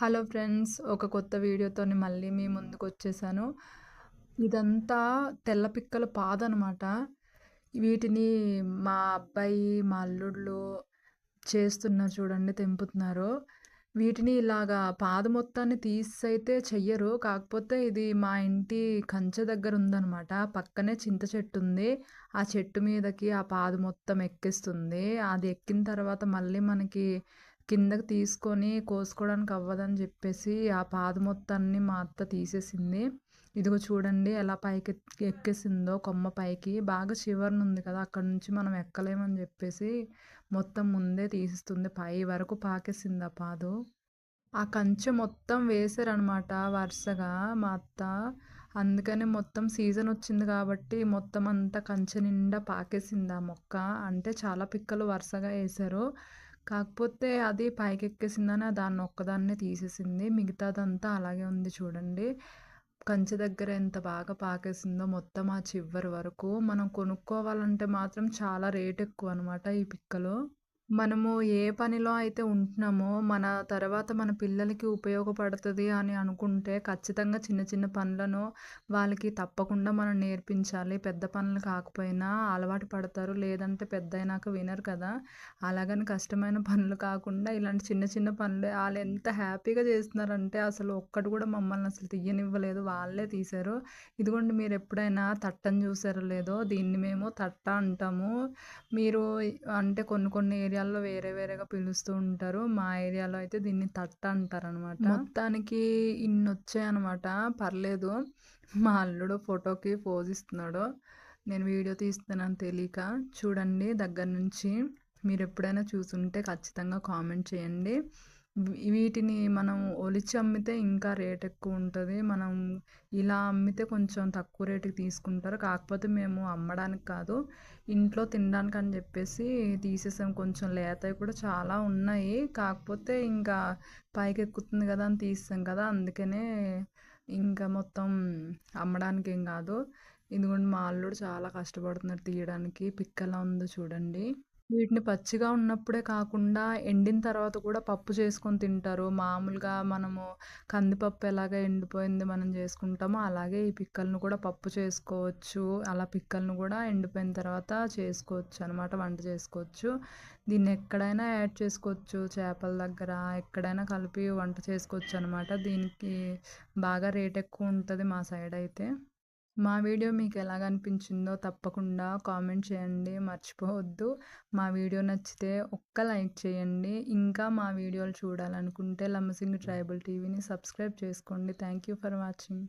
Hello friends ఒక కొత్త వీడియోతో మళ్ళీ మీ ముందుకు వచ్చేసాను ఇదంతా తెల్ల పిక్కల పాద అనమాట వీటిని మా అబ్బాయి మా అల్లుళ్ళు చేస్తున్నారు చూడండి తెంపుతున్నారు. వీటిని ఇలాగా పాద మొత్తాన్ని తీసైతే చెయ్యరు. కాకపోతే ఇది మా ఇంటి కంచె దగ్గర ఉందనమాట. పక్కనే చింత చెట్టు ఉంది. ఆ చెట్టు మీదకి ఆ పాద మొత్తం ఎక్కిస్తుంది. అది ఎక్కిన తర్వాత మళ్ళీ మనకి కిందకి తీసుకొని కోసుకోవడానికి అవ్వదని చెప్పేసి ఆ పాద మొత్తాన్ని మా అత్త తీసేసింది. ఇదిగో చూడండి ఎలా పైకి ఎక్కేసిందో కొమ్మ పైకి. బాగా చివరిని ఉంది కదా అక్కడ నుంచి మనం ఎక్కలేమని చెప్పేసి మొత్తం ముందే తీసిస్తుంది. పై వరకు పాకేసింది ఆ పాదు. ఆ కంచె మొత్తం వేసారనమాట వరుసగా మా అత్త. అందుకని మొత్తం సీజన్ వచ్చింది కాబట్టి మొత్తం అంతా కంచె నిండా పాకేసింది ఆ మొక్క. అంటే చాలా పిక్కలు వరుసగా వేసారు కాకపోతే అది పైకెక్కేసిందని దాన్ని ఒక్కదాన్నే తీసేసింది. మిగతాదంతా అలాగే ఉంది చూడండి. కంచె దగ్గర ఎంత బాగా పాకేసిందో మొత్తం ఆ చివరి వరకు. మనం కొనుక్కోవాలంటే మాత్రం చాలా రేట్ ఎక్కువ అనమాట ఈ పిక్కలు. మనము ఏ పనిలో అయితే ఉంటున్నామో మన తర్వాత మన పిల్లలకి ఉపయోగపడుతుంది అని అనుకుంటే ఖచ్చితంగా చిన్న చిన్న పనులను వాళ్ళకి తప్పకుండా మనం నేర్పించాలి. పెద్ద పనులు కాకపోయినా అలవాటు పడతారు. లేదంటే పెద్ద అయినాక వినరు కదా. అలాగని కష్టమైన పనులు కాకుండా ఇలాంటి చిన్న చిన్న పనులు వాళ్ళు ఎంత హ్యాపీగా చేస్తున్నారంటే అసలు ఒక్కటి కూడా మమ్మల్ని అసలు తీయనివ్వలేదు. వాళ్ళే తీశారు. ఇదిగోండి మీరు ఎప్పుడైనా తట్టని చూసారో లేదో దీన్ని మేము తట్ట అంటాము. మీరు అంటే కొన్ని కొన్ని ఏరియా ఏరియాల్లో వేరే వేరేగా పిలుస్తూ ఉంటారు. మా ఏరియాలో అయితే దీన్ని తట్ట అంటారు అనమాట మొత్తానికి ఇన్ని వచ్చాయనమాట పర్లేదు. మా అల్లుడు ఫోటోకి పోజ్ ఇస్తున్నాడు. నేను వీడియో తీస్తున్నాను తెలియక చూడండి దగ్గర నుంచి. మీరు ఎప్పుడైనా చూసుంటే ఖచ్చితంగా కామెంట్ చేయండి. వీటిని మనం ఒలిచి అమ్మితే ఇంకా రేట్ ఎక్కువ ఉంటుంది. మనం ఇలా అమ్మితే కొంచెం తక్కువ రేటుకి తీసుకుంటారు. కాకపోతే మేము అమ్మడానికి కాదు ఇంట్లో తినడానికి అని చెప్పేసి తీసేసాం. కొంచెం లేతవి కూడా చాలా ఉన్నాయి. కాకపోతే ఇంకా పైకి ఎక్కుతుంది కదా అని తీసాం కదా అందుకనే ఇంకా మొత్తం అమ్మడానికి ఏం కాదు. ఇదిగోండి మా అల్లుడు చాలా కష్టపడుతున్నారు తీయడానికి. పిక్కలా ఉందో చూడండి. వీటిని పచ్చిగా ఉన్నప్పుడే కాకుండా ఎండిన తర్వాత కూడా పప్పు చేసుకొని తింటారు. మామూలుగా మనము కందిపప్పు ఎలాగ ఎండిపోయింది మనం చేసుకుంటామో అలాగే ఈ పిక్కలను కూడా పప్పు చేసుకోవచ్చు. అలా పిక్కలను కూడా ఎండిపోయిన తర్వాత చేసుకోవచ్చు అనమాట వంట చేసుకోవచ్చు. దీన్ని ఎక్కడైనా యాడ్ చేసుకోవచ్చు. చేపల దగ్గర ఎక్కడైనా కలిపి వంట చేసుకోవచ్చు అనమాట దీనికి బాగా రేట్ ఎక్కువ ఉంటుంది మా సైడ్ అయితే. మా వీడియో మీకు ఎలాగ అనిపించిందో తప్పకుండా కామెంట్ చేయండి మర్చిపోవద్దు. మా వీడియో నచ్చితే ఒక్క లైక్ చేయండి. ఇంకా మా వీడియోలు చూడాలనుకుంటే లమ్మసింగ్ ట్రైబల్ టీవీని సబ్స్క్రైబ్ చేసుకోండి. Thank you for watching.